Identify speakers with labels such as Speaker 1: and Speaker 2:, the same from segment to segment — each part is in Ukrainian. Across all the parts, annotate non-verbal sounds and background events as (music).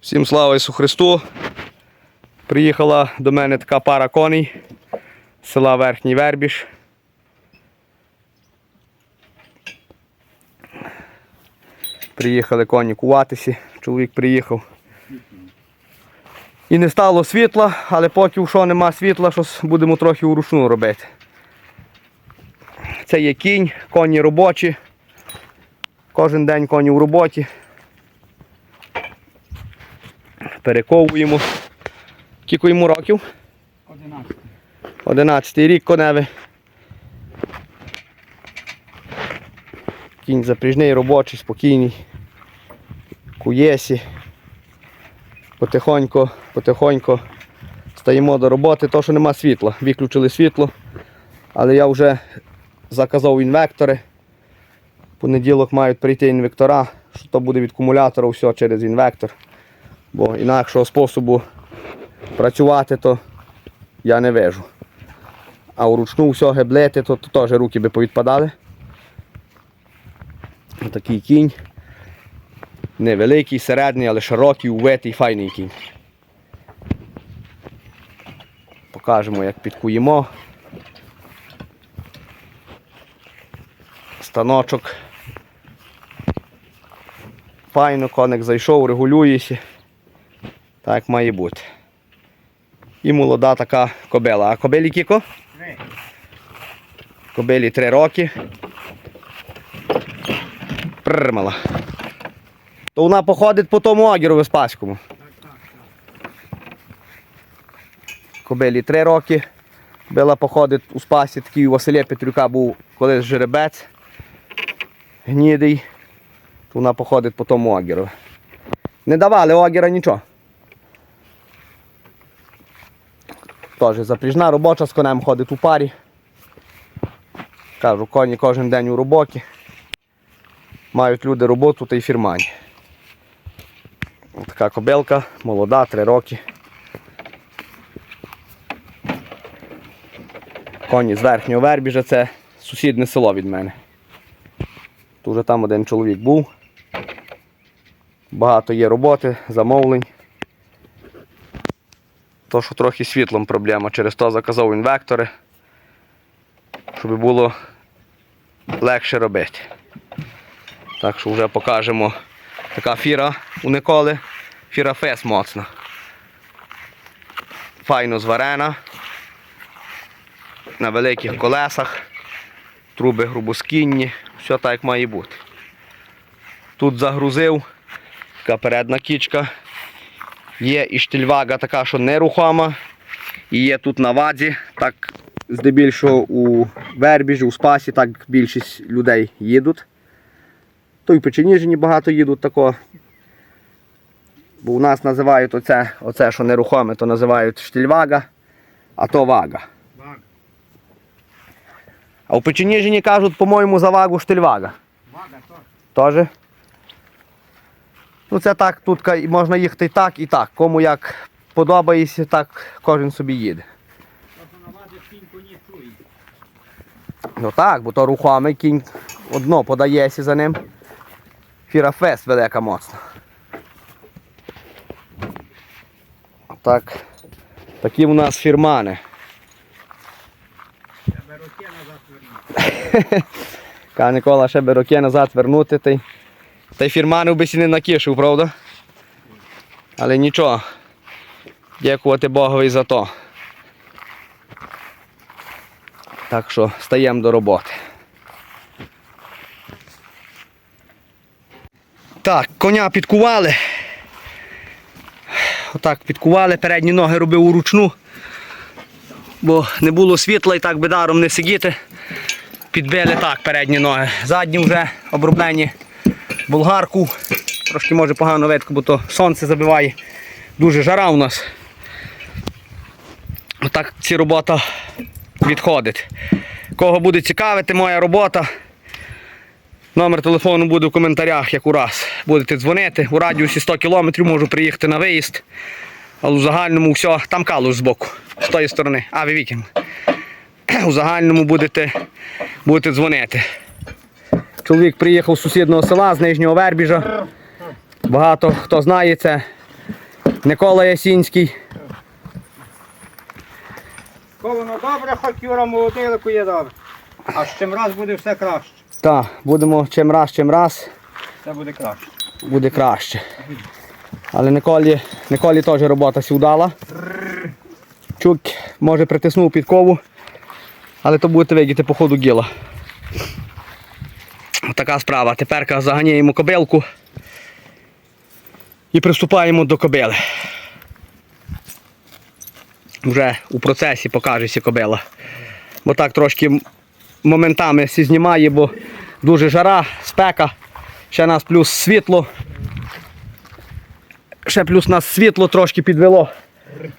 Speaker 1: Всім слава Ісу Христу. Приїхала до мене така пара коней з села Верхній Вербіж. Приїхали коні куватися, чоловік приїхав. І не стало світла, але поки що нема світла, щось будемо трохи вручну робити. Це є кінь, коні робочі. Кожен день коні в роботі. Перековуємо. Кілько йому років?
Speaker 2: 11.
Speaker 1: 11 рік коневе. Кінь запряжний, робочий, спокійний. Куєсі. Потихоньку, потихоньку стаємо до роботи, то що нема світла. Виключили світло. Але я вже заказав інвектори. Понеділок мають прийти інвектора, що то буде від акумулятора, все через інвектор. Бо інакшого способу працювати то я не вижу. А вручну все геблети, то, теж руки би повідпадали. Такий кінь. Невеликий, середній, але широкий, увитий, файний кінь. Покажемо, як підкуємо. Станочок. Файно, коник зайшов, регулюється. Так має бути. І молода така кобила. А кобилі кіко?
Speaker 2: Три.
Speaker 1: Кобилі 3 роки. Пррмала. То вона походить по тому огіру Веспаському. Кобилі 3 роки. Била походить у спасі такий у Василя Петрюка був колись жеребець. Гнідий. То вона походить по тому огіру. Не давали огіра нічого. Теж запряжна робоча з конем ходить у парі. Кажу, коні кожен день у роботі. Мають люди роботу та й фірмані. Така кобилка, молода, 3 роки. Коні з верхнього вербіжа, це сусідне село від мене. Тут вже там один чоловік був. Багато є роботи, замовлень. То, що трохи світлом проблема, через то заказав інвектори, щоб було легше робити. Так що вже покажемо така фіра у Николи. Фіра фес моцна. Файно зварена. На великих колесах. Труби грубоскінні. Все так як має бути. Тут загрузив. Така передна кічка. Є і штильвага така, що нерухома. І є тут на вадзі. Так здебільшого у Вербіжі, у Спасі, так більшість людей їдуть. То й в Печеніжині багато їдуть тако. Бо у нас називають оце, оце що нерухоме, то називають штильвага, а то вага. А у Печеніжині кажуть, по-моєму, за вагу штильвага.
Speaker 2: Вага то.
Speaker 1: Теж. Ну це так, тут можна їхати і так, і так. Кому як подобається, так кожен собі їде. Ну так, бо то рухомий кінь одно подається за ним. Фірафест велика моцна. Так. Такі у нас фірмани. (laughs)
Speaker 2: Тебе руки назад вернути.
Speaker 1: Каже Никола ще би роки назад вернути. Й, та й фірманів би сі не накишив, правда? Але нічого. Дякувати Богові за то. Так що стаємо до роботи. Так, коня підкували. Отак підкували, передні ноги робив уручну, бо не було світла і так би даром не сидіти. Підбили так передні ноги. Задні вже оброблені болгарку. Трошки може погано видко, бо то сонце забиває. Дуже жара у нас. Отак ці робота відходить. Кого буде цікавити моя робота, номер телефону буде в коментарях, як у раз. Будете дзвонити. У радіусі 100 км можу приїхати на виїзд. Але у загальному все, там калуш збоку, з тої сторони. А, ви вікінг. У загальному будете, будете дзвонити. Чоловік приїхав з сусіднього села, з Нижнього Вербіжа. Багато хто знає це. Микола Ясінський.
Speaker 2: Коли воно добре, хоч Юра молодилику є добре. А з чим раз буде все краще.
Speaker 1: Так, будемо чим раз, чим раз
Speaker 2: Це буде краще.
Speaker 1: буде краще. Але Николі, Николі теж робота сі вдала. Чук може притиснув підкову, але то будете видіти по ходу гіла. Така справа. Тепер заганяємо кобилку і приступаємо до кобили. Вже у процесі покажеться кобила. Бо так трошки моментами всі знімає, бо дуже жара, спека, ще нас плюс світло. Ще плюс нас світло трошки підвело.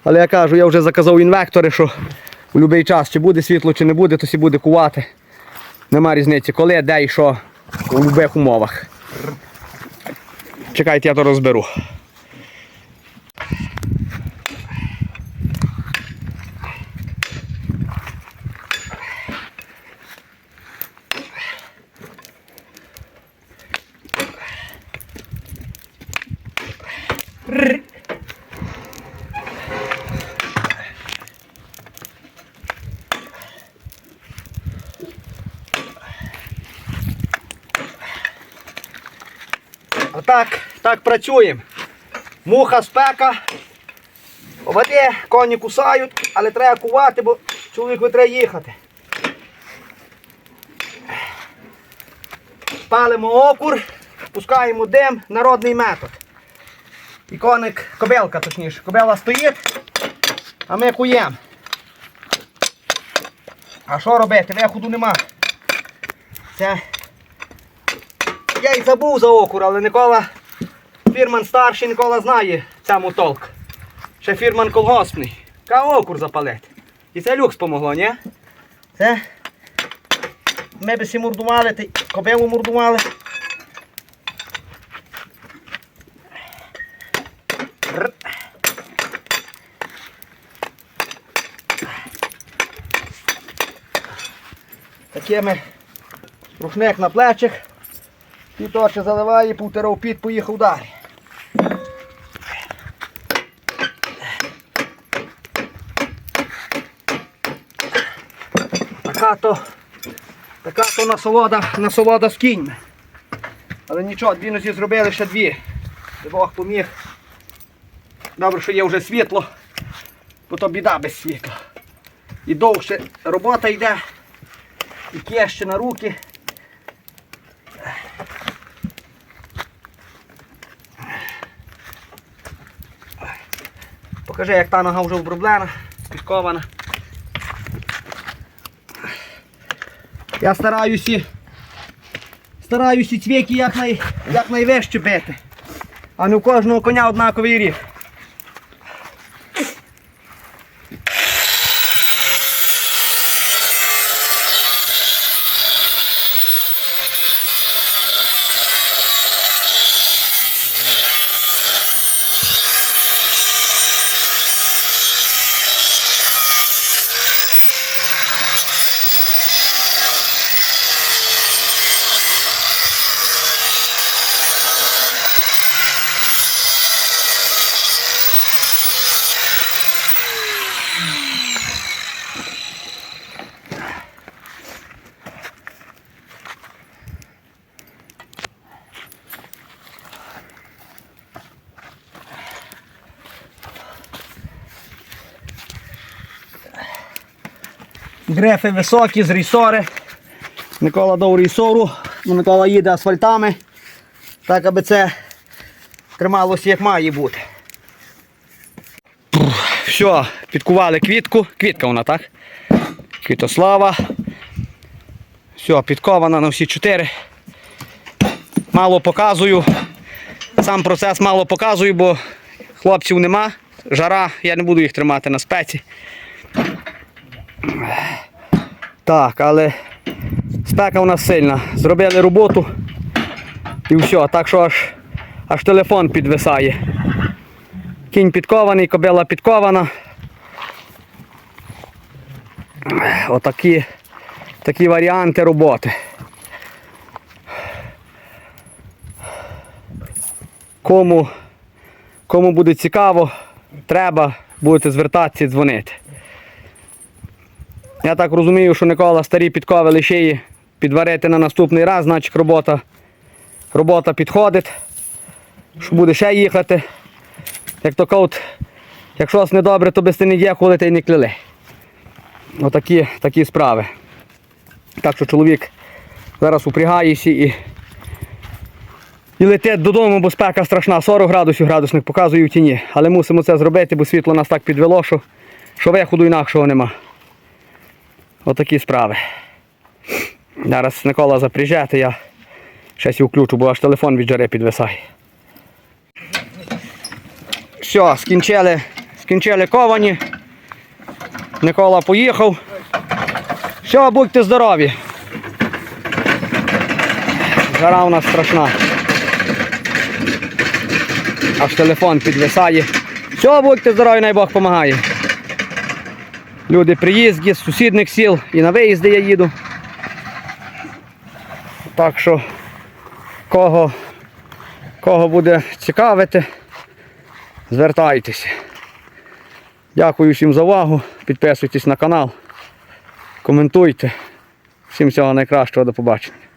Speaker 1: Але я кажу, я вже заказав інвектори, що у будь-який час, чи буде світло, чи не буде, то сі буде кувати. Нема різниці, коли, де і що у будь-яких умовах. Чекайте, я то розберу. Отак, так працюємо. Муха спека. Води, коні кусають, але треба кувати, бо чоловіку треба їхати. Палимо окур, пускаємо дим, народний метод. І коник, кобилка точніше. Кобила стоїть, а ми куємо. А що робити? Виходу нема. Це я й забув за окур, але Никола, фірман старший, Никола знає цьому толк. Ще фірман колгоспний. Ка окур запалити. І це люкс помогло, ні? Це. Ми би сі мурдували, ти кобилу мурдували. Такими рушник на плечах. Півторче заливає, півтора під поїхав далі. Така то, така то насолода, насолода з кіньми. Але нічого, дві нозі зробили ще дві. Бог поміг. Добре, що є вже світло, бо то біда без світла. І довше робота йде, і кєще на руки. Покажи, як та нога вже оброблена, пішкована. Я стараюся, стараюся цвіки якнай, якнайвище бити. А не у кожного коня однаковий ріг. Грефи високі, з рісори. Микола дав рісору, ну, Микола їде асфальтами. Так, аби це трималося як має бути. Все, підкували квітку. Квітка вона, так? Квітослава. Все, підкована на всі чотири. Мало показую. Сам процес мало показую, бо хлопців нема. Жара, я не буду їх тримати на спеці. Так, але спека у нас сильна. Зробили роботу і все. Так що аж, аж телефон підвисає. Кінь підкований, кобила підкована. Отакі такі варіанти роботи. Кому, Кому буде цікаво, треба, будете звертатися і дзвонити. Я так розумію, що Микола старі підкови лишиє підварити на наступний раз, значить робота, робота підходить. Що буде ще їхати. Як то кажуть, якщо не добре, то без ти не дякували та й не кляли. Отакі такі справи. Так що чоловік зараз упрягається і, і летить додому, бо спека страшна, 40 градусів градусник показує в тіні. Але мусимо це зробити, бо світло нас так підвело, що, що виходу інакшого нема. Отакі справи. Зараз Микола запряжете, я щось включу, бо аж телефон від жари підвисає. Все, скінчили, скінчили ковані. Микола поїхав. Все, будьте здорові. Жара у нас страшна. Аж телефон підвисає. Все, будьте здорові, най Бог допомагає. Люди приїзді з сусідних сіл і на виїзди я їду. Так що кого, кого буде цікавити, звертайтеся. Дякую всім за увагу. Підписуйтесь на канал, коментуйте. Всім всього найкращого, до побачення.